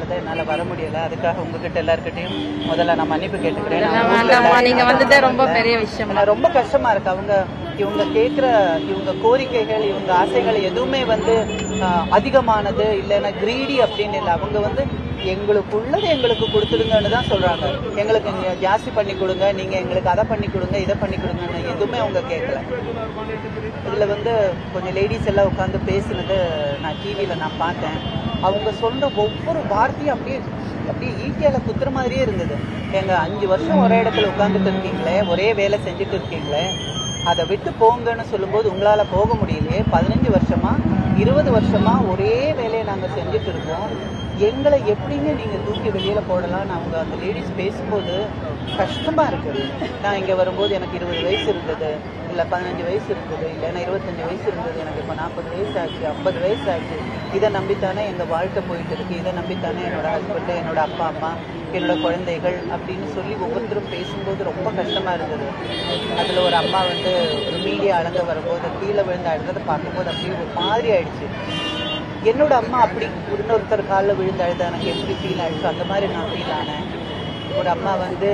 அதனால தான் என்னால் வர முடியல. அதுக்காக உங்ககிட்ட எல்லாருக்கிட்டையும் முதல்ல நான் மன்னிப்பு கேட்டுக்கிறேன். நான் ஊர்ல வேண்டாம்மா இல்ல. நீங்க வந்ததே ரொம்ப பெரிய விஷயம்? ரொம்ப கஷ்டமா இருக்கு. அவங்க இவங்க கேட்குற இவங்க கோரிக்கைகள் இவங்க ஆசைகள் எதுவுமே வந்து அதிகமானது இல்லைன்னா கிரீடி அப்படின்னு இல்லை. அவங்க வந்து எங்களுக்கு உள்ளது எங்களுக்கு கொடுத்துடுங்கன்னு தான் சொல்றாங்க. எங்களுக்கு நீங்க ஜாஸ்தி பண்ணி கொடுங்க நீங்க எங்களுக்கு அதை பண்ணி கொடுங்க இதை பண்ணி கொடுங்கன்னு எதுவுமே அவங்க கேட்கல. இதுல வந்து கொஞ்சம் லேடிஸ் எல்லாம் உட்காந்து பேசுனது நான் டிவியில நான் பார்த்தேன். அவங்க சொன்ன ஒவ்வொரு வார்த்தையும் அப்படியே அப்படியே ஈட்டியால குத்துற மாதிரியே இருந்தது. எங்க அஞ்சு வருஷம் ஒரே இடத்துல உட்காந்துட்டு இருக்கீங்களே ஒரே வேலை செஞ்சுட்டு இருக்கீங்களே அதை விட்டு போங்கன்னு சொல்லும்போது உங்களால் போக முடியலையே. பதினஞ்சு வருஷமா இருபது வருஷமா ஒரே வேலையை நாங்கள் செஞ்சுட்டு இருக்கோம். எங்களை எப்படிங்க நீங்கள் தூக்கி வெளியில் போடலாம்னு அவங்க அந்த லேடிஸ் பேசும்போது கஷ்டமாக இருக்குது. நான் இங்கே வரும்போது எனக்கு இருபது வயசு இருந்தது. இல்லை பதினஞ்சு வயசு இருந்தது இல்லைன்னா இருபத்தஞ்சு வயசு இருந்தது எனக்கு இப்போ நாற்பது வயசு ஆச்சு ஐம்பது வயசு ஆச்சு இதை நம்பித்தானே எங்கள் வாழ்க்கை போயிட்டு இருக்கு இதை நம்பித்தானே என்னோட ஹஸ்பண்டு என்னோட அப்பா அம்மா என்னோட குழந்தைகள் அப்படின்னு சொல்லி ஒவ்வொருத்தரும் பேசும்போது ரொம்ப கஷ்டமாக இருந்தது. அதில் ஒரு அம்மா வந்து ஒரு மீடியா அளந்து வரும்போது கீழே விழுந்து அழுந்ததை பார்க்கும்போது அப்படியே ஒரு மாதிரி ஆயிடுச்சு. என்னோட அம்மா அப்படி இன்னொருத்தர் காலில் விழுந்து அழுத எனக்கு எப்படி ஃபீல் ஆயிடுச்சு அந்த மாதிரி நான் ஃபீல் ஆனேன். ஒரு அம்மா வந்து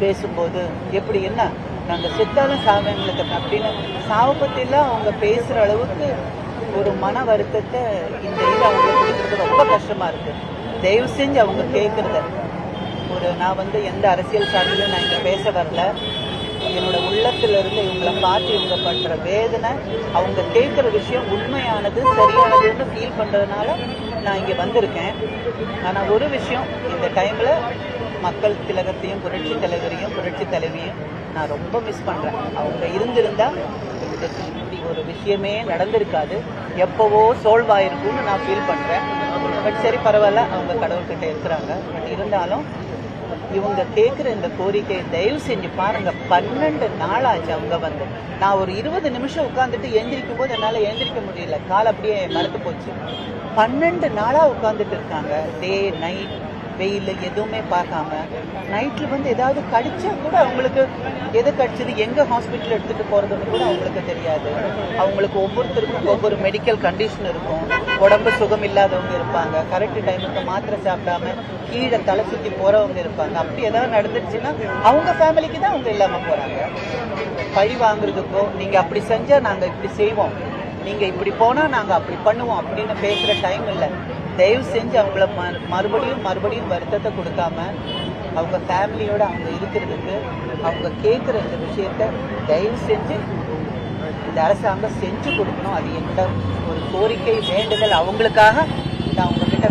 பேசும்போது எப்படி என்ன? நாங்கள் செத்தாலும் சாவு எங்களுக்கு அப்படின்னு சாவை பற்றிலாம் அவங்க பேசுகிற அளவுக்கு ஒரு மன வருத்தத்தை இந்த இதில் அவங்களுக்கு கொடுக்குறது ரொம்ப கஷ்டமாக இருக்குது தயவு செஞ்சு அவங்க கேட்குறத ஒரு நான் வந்து எந்த அரசியல் சார்பிலும் நான் இங்கே பேச வரல. என்னோட உள்ளத்தில் இருந்து இவங்களை பார்த்து இவங்க பண்ணுற வேதனை அவங்க கேட்குற விஷயம் உண்மையானது சரியானதுன்னு ஃபீல் பண்ணுறதுனால நான் இங்கே வந்திருக்கேன். ஆனால் ஒரு விஷயம் இந்த டைமில் மக்கள் திலகத்தையும் புரட்சி தலைவரையும் புரட்சி தலைவியும் நான் ரொம்ப மிஸ் பண்ணுறேன் அவங்க இருந்திருந்தால் இப்படி ஒரு விஷயமே நடந்திருக்காது. எப்போவோ சோல்வாயிருக்கும்னு நான் ஃபீல் பண்ணுறேன் பட் சரி பரவாயில்ல அவங்க கடவுள்கிட்ட இருக்கிறாங்க. பட் இருந்தாலும் இவங்க கேட்குற இந்த கோரிக்கையை தயவு செஞ்சு பாருங்க. பன்னெண்டு நாள் ஆச்சு அவங்க வந்து. நான் ஒரு இருபது நிமிஷம் உட்காந்துட்டு எந்திரிக்கும் போது என்னால் எந்திரிக்க முடியல. கால் அப்படியே மறந்து போச்சு. பன்னெண்டு நாளாக உட்காந்துட்டு இருக்காங்க. டே நைட் வெயில் எதுவுமே பார்க்காம. நைட்டில் வந்து ஏதாவது கடிச்சா கூட அவங்களுக்கு எது கடிச்சது எங்கே ஹாஸ்பிட்டல் எடுத்துகிட்டு போகிறதுன்னு கூட அவங்களுக்கு தெரியாது. அவங்களுக்கு ஒவ்வொருத்தருக்கும் ஒவ்வொரு மெடிக்கல் கண்டிஷன் இருக்கும். உடம்பு சுகம் இல்லாதவங்க இருப்பாங்க கரெக்ட் டைமுக்கு மாத்திரை சாப்பிடாம கீழே தலை சுற்றி போகிறவங்க இருப்பாங்க. அப்படி ஏதாவது நடந்துருச்சுன்னா அவங்க ஃபேமிலிக்கு தான் அவங்க இல்லாமல் போகிறாங்க பழி வாங்குறதுக்கோ நீங்கள் அப்படி செஞ்சால் நாங்கள் இப்படி செய்வோம். நீங்கள் இப்படி போனால் நாங்கள் அப்படி பண்ணுவோம் அப்படின்னு பேசுகிற டைம் இல்லை. தயவு செஞ்சு அவங்கள ம- மறுபடியும் மறுபடியும் வருத்தத்தை கொடுக்காம அவங்க ஃபேமிலியோட அவங்க இருக்கிறதுக்கு அவங்க கேட்குற இந்த விஷயத்த தயவு செஞ்சு இந்த அரசாங்கம் செஞ்சு கொடுக்கணும். அது என்னோட ஒரு கோரிக்கை வேண்டுதல் அவங்களுக்காக நான் உங்ககிட்ட